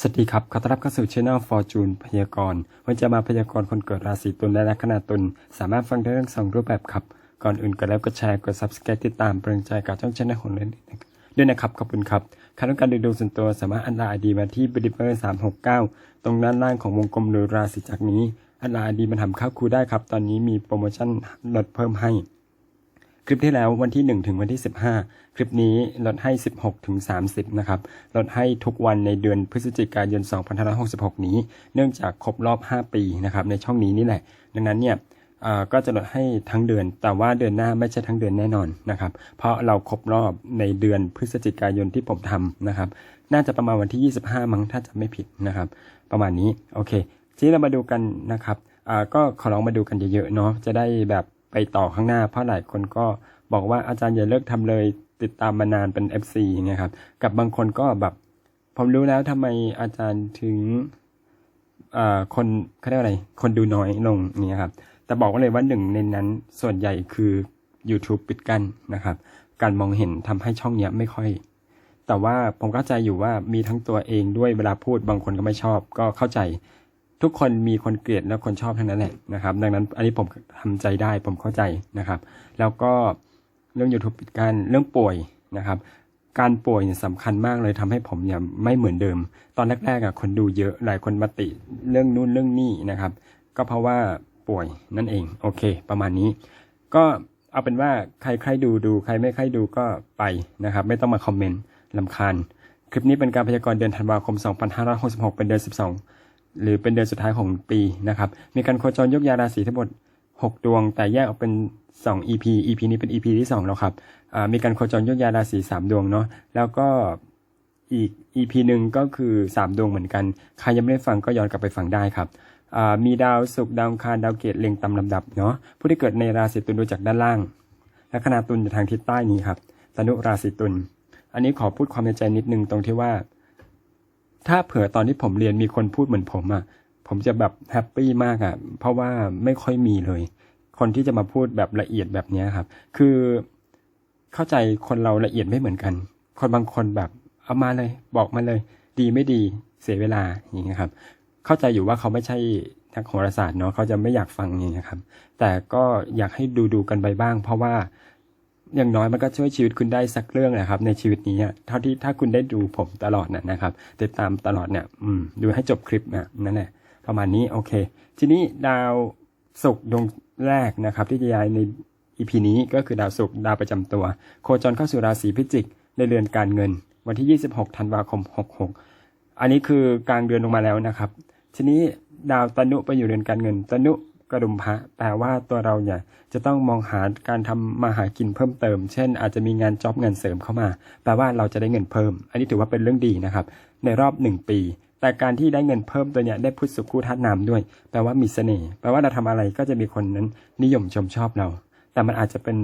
สวัสดีครับ ขอต้อนรับเข้าสู่ช่อง Fortune พยากรณ์วันจะมาพยากรณ์คนเกิดราศีตุลและลัคนาตุลสามารถฟังได้ทั้งสองรูปแบบครับ ก่อนอื่นก็แล้วก็แชร์กด subscribe ติดตามเป็นใจกับช่องชแนลของเราด้วยนะครับ ขอบคุณครับใครต้องการดูดวงส่วนตัวสามารถอันไลน์ดีมาที่บริเวณ369ตรงด้านล่างของวงกลมหรือราศีจากนี้อันไลน์ดีมาทำข้าวคูได้ครับ ตอนนี้มีโปรโมชั่นลดเพิ่มให้ คลิปที่แล้ววันที่ 1 ถึงวันที่ 15 คลิปนี้ลดให้ 16 ถึง 30 นะครับ ลดให้ทุกวันในเดือนพฤศจิกายน 2566 นี้ เนื่องจากครบรอบ 5 ปีนะครับในช่องนี้นี่แหละ ดังนั้นเนี่ยก็จะลดให้ทั้งเดือน แต่ว่าเดือนหน้าไม่ใช่ทั้งเดือนแน่นอนนะครับ เพราะเราครบรอบในเดือนพฤศจิกายนที่ผมทำนะครับ น่าจะประมาณวันที่ 25 มั้งถ้าจะไม่ผิดนะครับ ประมาณนี้ โอเค ทีนี้เรามาดูกันนะครับก็ขอลองมาดูกันเยอะๆเนาะ จะได้แบบ ไปต่อข้างหน้า เพราะหลายคนก็บอกว่าอาจารย์อย่าเลิกทำเลยติดตามมานานเป็น FC เนี่ยครับ กับบางคนก็แบบ ผมรู้แล้วทำไมอาจารย์ถึงอ่าคนเขาเรียกว่าอะไร คนดูน้อยลงเนี่ยครับ แต่บอกไว้เลยว่าหนึ่งในนั้นส่วนใหญ่คือ YouTube ปิดกั้นนะครับ การมองเห็นทำให้ช่องเนี้ยไม่ค่อย แต่ว่าผมเข้าใจอยู่ว่ามีทั้งตัวเองด้วยเวลาพูดบางคนก็ไม่ชอบ ก็เข้าใจ ทุกคนมีคนเกลียดและคนชอบทั้งนั้นแหละนะครับ ดังนั้นอันนี้ผมทำใจได้ผมเข้าใจนะครับ แล้วก็เรื่อง YouTube ปิดกั้นเรื่องป่วยนะครับ การป่วยเนี่ยสำคัญมากเลยทำให้ผมเนี่ยไม่เหมือนเดิม ตอนแรกๆอะคนดูเยอะหลายคนมาติเรื่องนู่นเรื่องนี่นะครับ ก็เพราะว่าป่วยนั่นเองโอเค ประมาณนี้ ก็เอาเป็นว่าใครใครดูดูใครไม่ใครดูก็ไปนะครับ ไม่ต้องมาคอมเมนต์ลำคาญ คลิปนี้เป็นการพยากรณ์เดือนธันวาคม 2566 เป็นเดือน 12 หรือเป็นเดือนสุดท้ายของปีนะครับ มีการโคจรยกยาราศีทั้งหมด 6 ดวง แต่แยกออกเป็น 2 EP EP นี้เป็น EP ที่ 2 แล้วครับมีการโคจรยกยาราศี3 ดวงเนาะแล้วก็อีก EP หนึ่งก็คือ 3 ดวงเหมือนกัน ใครยังไม่ได้ฟังก็ย้อนกลับไปฟังได้ครับมีดาวศุกร์ดาวคารดาวเกตเล็งตามลำดับเนาะผู้ที่เกิดในราศีตุลดูจากด้านล่าง ลัคนาตุลอยู่ทางทิศใต้นี้ครับตนุราศีตุลอันนี้ขอพูดความในใจนิดนึงตรงที่ว่า ถ้าเผื่อตอนที่ผมเรียนมีคนพูดเหมือนผมอะ่ะ ผมจะแบบแฮปปี้มากอะ่ะ เพราะว่าไม่ค่อยมีเลย คนที่จะมาพูดแบบละเอียดแบบนี้ครับ คือเข้าใจคนเราละเอียดไม่เหมือนกัน คนบางคนแบบเอามาเลย บอกมาเลย ดีไม่ดีเสียเวลาอย่างเงี้ยครับ เข้าใจอยู่ว่าเขาไม่ใช่นักโหราศาสตร์เนาะเขาจะไม่อยากฟังอย่างเงี้ยครับ แต่ก็อยากให้ดูดูกันไปบ้าง เพราะว่า อย่างน้อยมันก็ช่วยชีวิตคุณได้สักเรื่องนะครับ ในชีวิตนี้เท่าที่ถ้าคุณได้ดูผมตลอดนะนะครับ ติดตามตลอดเนี่ยดูให้จบคลิปนะนั่นแหละประมาณนี้โอเค ทีนี้ดาวศุกร์ดวงแรกนะครับ ที่จะย้ายในอีพีนี้ก็คือดาวศุกร์ดาวประจำตัว โคจรเข้าสู่ราศีพิจิกในเรือนการเงิน วันที่ 26ธันวาคม 66 อันนี้คือกลางเดือนลงมาแล้วนะครับ ทีนี้ดาวตนุไปอยู่เรือนการเงิน ตนุ กระดุมพระแปลว่าตัวเราเนี่ยจะต้องมองหาการทำมาหากินเพิ่มเติม เช่น อาจจะมีงานจ็อบเงินเสริมเข้ามา แปลว่าเราจะได้เงินเพิ่ม อันนี้ถือว่าเป็นเรื่องดีนะครับ ในรอบหนึ่งปี แต่การที่ได้เงินเพิ่มตัวเนี้ยได้พุทธสุขุธาตุนามด้วย แปลว่ามีเสน่ห์แปลว่าเราทำอะไรก็จะมีคนนั้นนิยมชมชอบเรา แต่มันอาจจะเป็น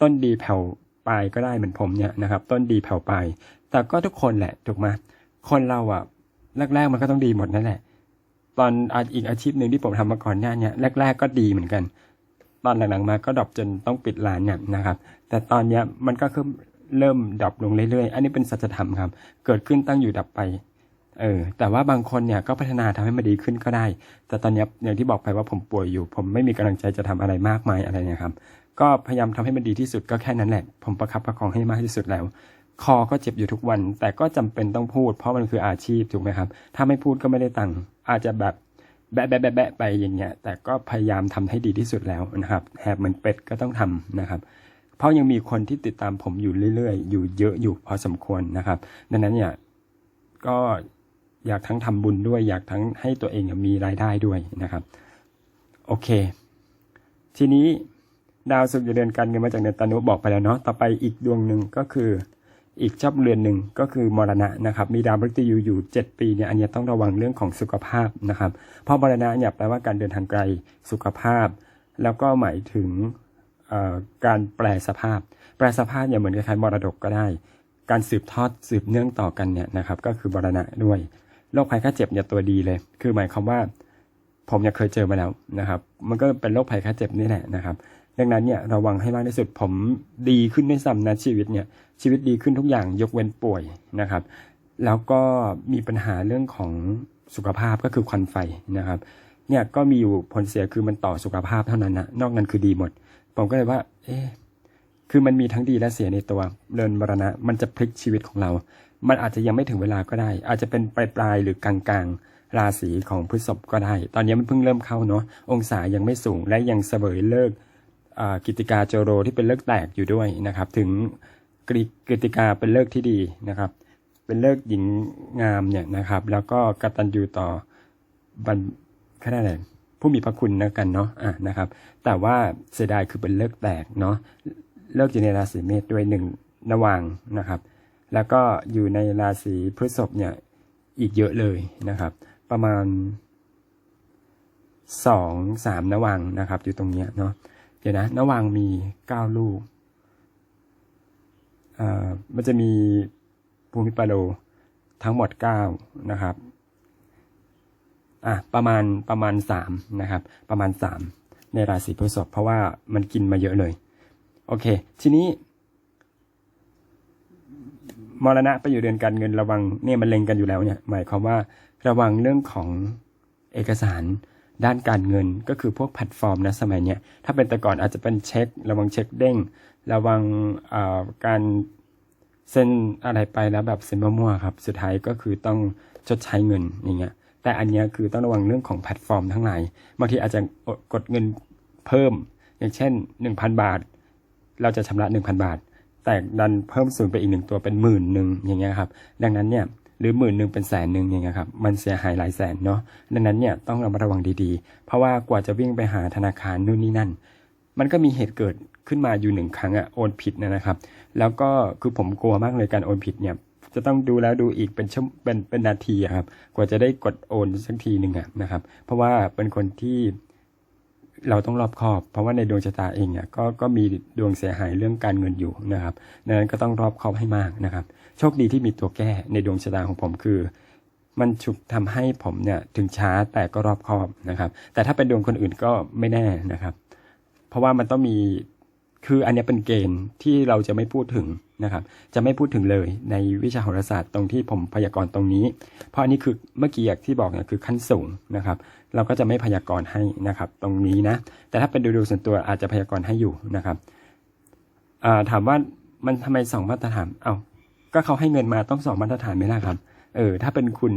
ต้นดีแผ่วปลายก็ได้เหมือนผมเนี่ยนะครับ ต้นดีแผ่วปลายแต่ก็ทุกคนแหละถูกไหมคนเราอะแรกๆมันก็ต้องดีหมดนั่นแหละ ตอนอาอีกอาชีพหนึ่งที่ผมทำมาก่อนหน้าเนี่ยแรก ๆ ก็ดีเหมือนกัน ตอนหลังๆมาก็ดรอปจนต้องปิดร้านเนี่ยนะครับ แต่ตอนเนี้ยมันก็คือเริ่มดรอปลงเรื่อยๆ อันนี้เป็นสัจธรรมครับ เกิดขึ้นตั้งอยู่ดับไป เออ แต่ว่าบางคนเนี่ยก็พัฒนาทำให้มันดีขึ้นก็ได้ แต่ตอนเนี้ยอย่างที่บอกไปว่าผมป่วยอยู่ ผมไม่มีกำลังใจจะทำอะไรมากมายอะไรเนะครับ ก็พยายามทำให้มันดีที่สุดก็แค่นั้นแหละ ผมประคับประคองให้มากที่สุดแล้ว คอก็เจ็บอยู่ทุกวัน แต่ก็จำเป็นต้องพูด เพราะมันคืออาชีพถูกไหมครับ ถ้าไม่พูดก็ไม่ได้ตังค์ อาจจะแบบแบะแบะแบะแบะไปอย่างเงี้ย แต่ก็พยายามทำให้ดีที่สุดแล้วนะครับแหบเหมือนเป็ดก็ต้องทำนะครับ เพราะยังมีคนที่ติดตามผมอยู่เรื่อยๆ อยู่เยอะอยู่พอสมควรนะครับ ดังนั้นเนี่ยก็อยากทั้งทำบุญด้วย อยากทั้งให้ตัวเองมีรายได้ด้วยนะครับ โอเค ทีนี้ดาวศุกร์จะเดือนการเงินมาจากเดือนตานุบอกไปแล้วเนาะต่อไปอีกดวงหนึ่งก็คือ อีกชอบเรือนหนึ่งก็คือมรณะนะครับ มีดาวมฤตยูอยู่ 7 ปีเนี่ยอันเนี้ยต้องระวังเรื่องของสุขภาพนะครับ เพราะมรณะเนี่ยแปลว่าการเดินทางไกลสุขภาพ แล้วก็หมายถึงการแปลสภาพ แปลสภาพเนี่ยเหมือนคล้ายๆมรดกก็ได้ การสืบทอดสืบเนื่องต่อกันเนี่ยนะครับ ก็คือมรณะด้วยโรคภัยไข้เจ็บเนี่ยตัวดีเลย คือหมายความว่าผมเนี่ยเคยเจอมาแล้วนะครับ มันก็เป็นโรคภัยไข้เจ็บนี่แหละนะครับ ดังนั้นเนี่ยระวังให้มากที่สุดผมดีขึ้นด้วยซ้ำนะชีวิตเนี่ยชีวิตดีขึ้นทุกอย่างยกเว้นป่วยนะครับ แล้วก็มีปัญหาเรื่องของสุขภาพก็คือควันไฟนะครับเนี่ยก็มีอยู่ผลเสียคือมันต่อสุขภาพเท่านั้นนะนอกนั้นคือดีหมด ผมก็เลยว่า เอ๊ะคือมันมีทั้งดีและเสียในตัวเรินมรณะ มันจะพลิกชีวิตของเรา มันอาจจะยังไม่ถึงเวลาก็ได้ อาจจะเป็นปลายปลายๆหรือกลางกลางๆราศีของพฤษภก็ได้ ตอนนี้มันเพิ่งเริ่มเข้าเนาะองศายังไม่สูงและยังเสวยเลิก กิติกาโจโรที่เป็นเลิกแตกอยู่ด้วยนะครับ ถึงกิกติกาเป็นเลิกที่ดีนะครับ เป็นเลิกหญิงงามเนี่ยนะครับ แล้วก็กตัญญูต่อบรรแค่นั้นผู้มีพระคุณนะกันเนาะอะนะครับ แต่ว่าเสียดายคือเป็นเลิกแตกเนาะเลิกอยู่ในราศีเมษด้วยหนึ่งระวังนะครับ แล้วก็อยู่ในราศีพฤษภเนี่ยอีกเยอะเลยนะครับ ประมาณสองสามนวังนะครับ อยู่ตรงเนี้ยเนาะ เดี๋ยวนะนวังมีเก้าลูกอ่ามันจะมีภูมิปาโลทั้งหมดเก้านะครับอะประมาณประมาณสามนะครับ ประมาณสามในราศีพฤษภเพราะว่ามันกินมาเยอะเลย โอเค ทีนี้มรณะไปอยู่เดือนการเงินระวังเนี่ยมันเล็งกันอยู่แล้วเนี่ย หมายความว่าระวังเรื่องของเอกสาร ด้านการเงินก็คือพวกแพลตฟอร์มนะสมัยเนี้ยถ้าเป็นแต่ก่อนอาจจะเป็นเช็ค ระวังเช็คเด้ง ระวังการเซ็นอะไรไปแล้วแบบเซ็นมั่วๆครับสุดท้ายก็คือต้องชดใช้เงินอย่างเงี้ยแต่อันนี้คือต้องระวังเรื่องของแพลตฟอร์มทั้งหลายบางทีอาจจะกดเงินเพิ่ม อย่างเช่น 1,000 บาท เราจะชำระ 1,000 บาท แต่ดันเพิ่มศูนย์ไปอีกหนึ่งตัวเป็นหมื่นหนึ่งอย่างเงี้ยครับดังนั้นเนี่ย หรือหมื่นหนึ่งเป็นแสนหนึ่งอย่างเงี้ยครับมันเสียหายหลายแสนเนาะดังนั้นเนี่ยต้องระมัดระวังดีๆ เพราะว่ากว่าจะวิ่งไปหาธนาคารนู่นนี่นั่น มันก็มีเหตุเกิดขึ้นมาอยู่หนึ่งครั้งอะโอนผิดนะนะครับ แล้วก็คือผมกลัวมากเลยการโอนผิดเนี่ยจะต้องดูแล้วดูอีกเป็นชั่วเป็นเป็นนาทีครับ กว่าจะได้กดโอนสักทีหนึ่งอะนะครับ เพราะว่าเป็นคนที่ เราต้องรอบคอบ เพราะว่าในดวงชะตาเองเนี่ยก็ก็มีดวงเสียหายเรื่องการเงินอยู่นะครับดังนั้นก็ต้องรอบคอบให้มากนะครับ โชคดีที่มีตัวแก้ในดวงชะตาของผมคือ มันฉุกทำให้ผมเนี่ยถึงช้าแต่ก็รอบคอบนะครับ แต่ถ้าเป็นดวงคนอื่นก็ไม่แน่นะครับ เพราะว่ามันต้องมี คืออันนี้เป็นเกณฑ์ที่เราจะไม่พูดถึงนะครับ จะไม่พูดถึงเลยในวิชาโหราศาสตร์ตรงที่ผมพยากรณ์ตรงนี้ เพราะอันนี้คือเมื่อกี้อย่างที่บอกเนี่ยคือขั้นสูงนะครับ เราก็จะไม่พยากรณ์ให้นะครับ ตรงนี้นะ แต่ถ้าเป็นดูดูส่วนตัวอาจจะพยากรณ์ให้อยู่นะครับถามว่ามันทำไมสองมาตรฐานเอา้าก็เขาให้เงินมาต้องสองมาตรฐานไหมล่ะครับ เออ ถ้าเป็นคุณ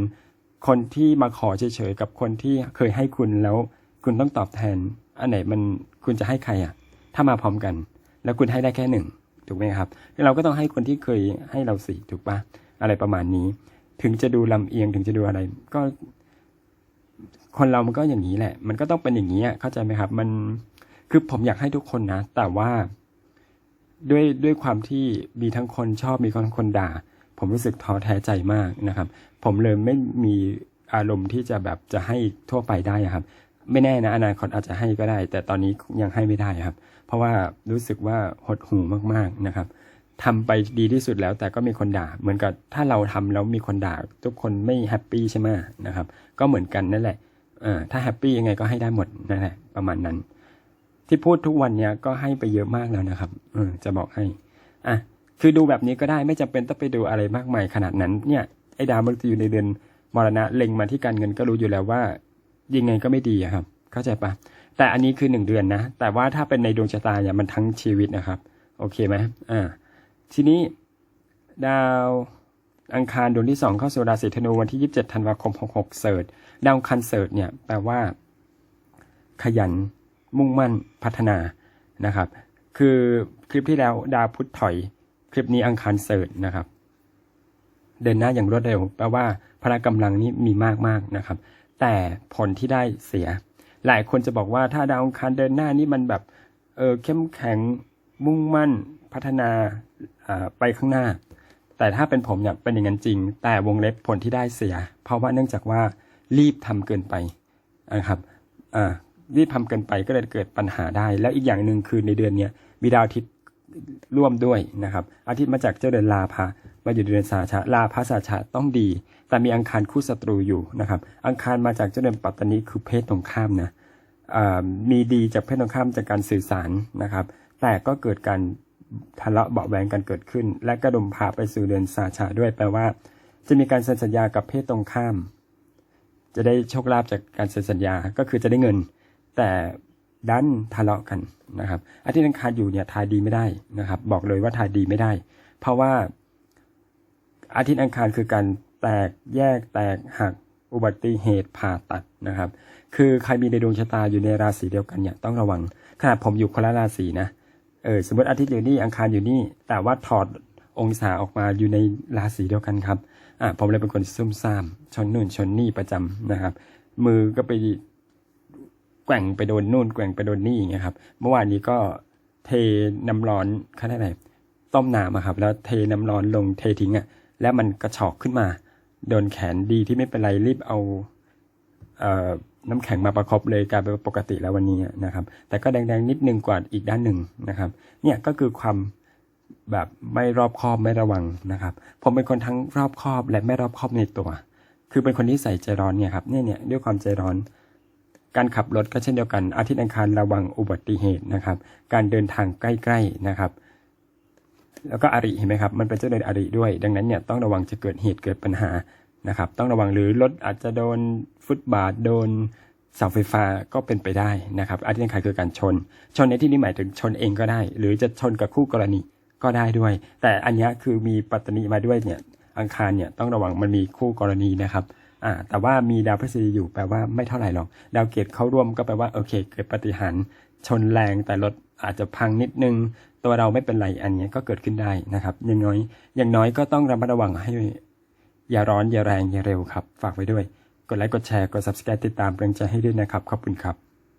คนที่มาขอเฉยๆกับคนที่เคยให้คุณแล้วคุณต้องตอบแทน อันไหนมันคุณจะให้ใครอะ ถ้ามาพร้อมกัน แล้วคุณให้ได้แค่หนึ่งถูกไหมครับเราก็ต้องให้คนที่เคยให้เราสี่ถูกปะอะไรประมาณนี้ ถึงจะดูลำเอียงถึงจะดูอะไร ก็ คนเรามันก็อย่างนี้แหละ มันก็ต้องเป็นอย่างนี้อะเข้าใจไหมครับ มันคือผมอยากให้ทุกคนนะ แต่ว่าด้วยด้วยความที่มีทั้งคนชอบมีทั้งคนด่า ผมรู้สึกท้อแท้ใจมากนะครับ ผมเลยไม่มีอารมณ์ที่จะแบบจะให้ทั่วไปได้ครับ ไม่แน่นะอนาคตอาจจะให้ก็ได้ แต่ตอนนี้ยังให้ไม่ได้ครับ เพราะว่ารู้สึกว่าหดหูมากๆนะครับทำไปดีที่สุดแล้วแต่ก็มีคนด่า เหมือนกับถ้าเราทำแล้วมีคนด่า ทุกคนไม่แฮปปี้ใช่ไหมนะครับ ก็เหมือนกันนั่นแหละเออถ้าแฮปปี้ยังไงก็ให้ได้หมดนั่นแหละประมาณนั้น ที่พูดทุกวันเนี้ยก็ให้ไปเยอะมากแล้วนะครับเออจะบอกให้อะคือดูแบบนี้ก็ได้ไม่จำเป็นต้องไปดูอะไรมากมายขนาดนั้นเนี่ยไอ้ดาวมันจะอยู่ในเดือนมรณะเล็งมาที่การเงินก็รู้อยู่แล้วว่ายังไงก็ไม่ดีครับ เข้าใจปะ แต่อันนี้คือหนึ่งเดือนนะ แต่ว่าถ้าเป็นในดวงชะตาเนี่ยมันทั้งชีวิตนะครับ โอเคไหมอ่า ทีนี้ดาวอังคารดวงที่สองเข้าสู่ราศีธนูวันที่27ธันวาคม66เสิร์ชดาวอังคันเสิร์ชเนี่ยแปลว่า ขยันมุ่งมั่นพัฒนานะครับ คือคลิปที่แล้วดาวพุธถอย คลิปนี้อังคารเสิร์ชนะครับ เดินหน้าอย่างรวดเร็ว แปลว่าพละกำลังนี้มีมากมากๆนะครับ แต่ผลที่ได้เสีย หลายคนจะบอกว่าถ้าดาวอังคารเดินหน้านี่มันแบบเออเข้มแข็งมุ่งมั่นพัฒนาไปข้างหน้า แต่ถ้าเป็นผมเนี่ยเป็นอย่างนั้นจริง แต่วงเล็บผลที่ได้เสีย เพราะว่าเนื่องจากว่ารีบทำเกินไปนะครับรีบทำเกินไปก็เลยเกิดปัญหาได้ แล้วอีกอย่างหนึ่งคือในเดือนนี้มีดาวอาทิตย์ร่วมด้วยนะครับ อาทิตย์มาจากเจ้าเดือนลาภะ มาอยู่เดือนสาชะลาภะสาชะต้องดี แต่มีอังคารคู่ศัตรูอยู่นะครับ อังคารมาจากเจ้าเดือนปัตตานีคือเพศตรงข้ามนะมีดีจากเพศตรงข้ามจากการสื่อสารนะครับ แต่ก็เกิดการทะเลาะเบาะแวงกันเกิดขึ้น และกระดุมพาไปสู่เดือนสาชะด้วยแปลว่า จะมีการเซ็นสัญญากับเพศตรงข้าม จะได้โชคลาภจากการเซ็นสัญญาก็คือจะได้เงิน แต่ดันทะเลาะกันนะครับอาทิตย์อังคารอยู่เนี่ยทายดีไม่ได้นะครับ บอกเลยว่าทายดีไม่ได้ เพราะว่า อาทิตย์อังคารคือการแตกแยกแตกหักอุบัติเหตุผ่าตัดนะครับ คือใครมีในดวงชะตาอยู่ในราศีเดียวกันเนี่ยต้องระวังขนาดผมอยู่คนละราศีนะเออสมมติอาทิตย์อยู่นี่อังคารอยู่นี่ แต่ว่าถอดองศาออกมาอยู่ในราศีเดียวกันครับอะผมเลยเป็นคนซุ่มซ่ามชนนู่นชนนี่ประจำนะครับ มือก็ไปแกว่งไปโดนนู่นแกว่งไปโดนนี่อย่างเงี้ยครับ เมื่อวานนี้ก็เทน้ำร้อนเขาเรียกอะไรต้มน้ำอะครับ แล้วเทน้ำร้อนลงเททิ้งอะ แล้วมันกระชอกขึ้นมา โดนแขนดีที่ไม่เป็นไรรีบเอาเออน้ำแข็งมาประคบเลยกลายเป็นปกติแล้ววันนี้นะครับ แต่ก็แดงๆนิดนึงกว่าอีกด้านหนึ่งนะครับ เนี่ยก็คือความแบบไม่รอบคอบไม่ระวังนะครับ ผมเป็นคนทั้งรอบคอบและไม่รอบคอบในตัว คือเป็นคนที่ใส่ใจร้อนเนี่ยครับเนี่ยเนี่ยด้วยความใจร้อน การขับรถก็เช่นเดียวกันอาทิตย์อังคารระวังอุบัติเหตุนะครับ การเดินทางใกล้ๆนะครับ แล้วก็อริเห็นไหมครับ มันเป็นเจ้าเดินอริด้วย ดังนั้นเนี่ยต้องระวังจะเกิดเหตุเกิดปัญหานะครับ ต้องระวังหรือรถอาจจะโดนฟุตบาทโดนเสาไฟฟ้าก็เป็นไปได้นะครับอาทิตย์อังคารคือการชน ชนในที่นี้หมายถึงชนเองก็ได้ หรือจะชนกับคู่กรณีก็ได้ด้วย แต่อันนี้คือมีปัตตนีมาด้วยเนี่ยอังคารเนี่ยต้องระวังมันมีคู่กรณีนะครับอ่าแต่ว่ามีดาวพฤหัสอยู่แปลว่าไม่เท่าไหร่หรอก ดาวเกตเข้าร่วมก็แปลว่าโอเค เกิดปฏิหารชนแรงแต่รถ อาจจะพังนิดนึง ตัวเราไม่เป็นไรอันนี้ก็เกิดขึ้นได้นะครับ อย่างน้อย อย่างน้อยก็ต้องระมัดระวังให้อย่าร้อนอย่าแรงอย่าเร็วครับ ฝากไว้ด้วย กดไลค์กดแชร์กด subscribe ติดตามเป็นใจให้ด้วยนะครับ ขอบคุณครับ